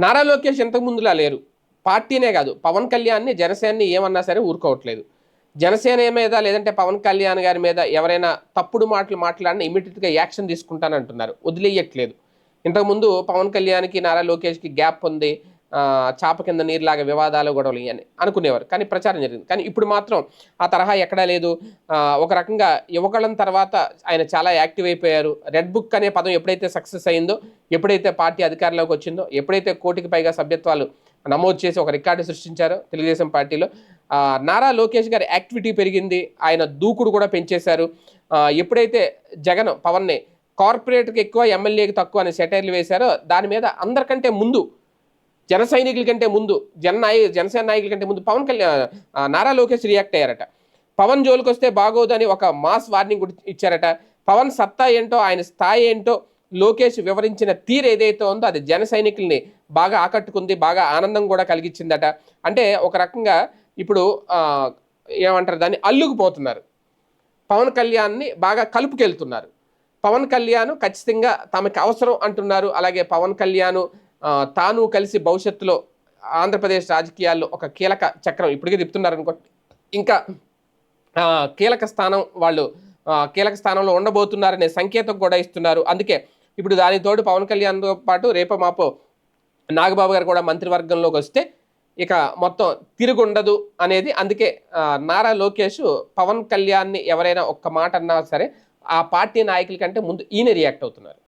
నారా లోకేష్ ఇంతకు ముందులా లేరు. పార్టీనే కాదు పవన్ కళ్యాణ్ని జనసేనని ఏమన్నా సరే ఊరుకోవట్లేదు. జనసేన మీద లేదంటే పవన్ కళ్యాణ్ గారి మీద ఎవరైనా తప్పుడు మాటలు మాట్లాడినా ఇమీడియట్గా యాక్షన్ తీసుకుంటానంటున్నారు. వదిలేయట్లేదు. ఇంతకుముందు పవన్ కళ్యాణ్కి నారా లోకేష్కి గ్యాప్ ఉంది. చాప కింద నీరులాగా వివాదాలు గొడవలు అని అనుకునేవారు. కానీ ప్రచారం జరిగింది. కానీ ఇప్పుడు మాత్రం ఆ తరహా ఎక్కడా లేదు. ఒక రకంగా యువకళం తర్వాత ఆయన చాలా యాక్టివ్ అయిపోయారు. రెడ్ బుక్ అనే పదం ఎప్పుడైతే సక్సెస్ అయిందో ఎప్పుడైతే పార్టీ అధికారంలోకి వచ్చిందో ఎప్పుడైతే కోటికి పైగా సభ్యత్వాలు నమోదు చేసి ఒక రికార్డు సృష్టించారో తెలుగుదేశం పార్టీలో నారా లోకేష్ గారి యాక్టివిటీ పెరిగింది. ఆయన దూకుడు కూడా పెంచేశారు. ఎప్పుడైతే జగన్ పవన్ని కార్పొరేట్కి ఎక్కువ ఎమ్మెల్యేకి తక్కువ అనే సెటైర్లు వేశారో దాని మీద అందరికంటే ముందు జన సైనికుల కంటే ముందు జన నాయ జనసేన నాయకుల కంటే ముందు పవన్ కళ్యాణ్ నారా లోకేష్ రియాక్ట్ అయ్యారట. పవన్ జోలికి వస్తే బాగోదని ఒక మాస్ వార్నింగ్ కూడా ఇచ్చారట. పవన్ సత్తా ఏంటో ఆయన స్థాయి ఏంటో లోకేష్ వివరించిన తీరు ఏదైతే ఉందో అది జన సైనికుల్ని బాగా ఆకట్టుకుంది బాగా ఆనందం కూడా కలిగించిందట. అంటే ఒక రకంగా ఇప్పుడు ఏమంటారు దాన్ని అల్లుకుపోతున్నారు. పవన్ కళ్యాణ్ని బాగా కలుపుకెళ్తున్నారు. పవన్ కళ్యాణ్ ఖచ్చితంగా తమకు అవసరం అంటున్నారు. అలాగే పవన్ కళ్యాణ్ తాను కలిసి భవిష్యత్తులో ఆంధ్రప్రదేశ్ రాజకీయాల్లో ఒక కీలక చక్రం ఇప్పటికే తిప్పుతున్నారు అనుకో ఇంకా కీలక స్థానం వాళ్ళు కీలక స్థానంలో ఉండబోతున్నారనే సంకేతం కూడా ఇస్తున్నారు. అందుకే ఇప్పుడు దానితోడు పవన్ కళ్యాణ్తో పాటు రేపో మాపో నాగబాబు గారు కూడా మంత్రివర్గంలోకి వస్తే ఇక మొత్తం తిరుగుండదు అనేది. అందుకే నారా లోకేష్ పవన్ కళ్యాణ్ని ఎవరైనా ఒక్క మాట అన్నా సరే ఆ పార్టీ నాయకుల కంటే ముందు ఈయన రియాక్ట్ అవుతున్నారు.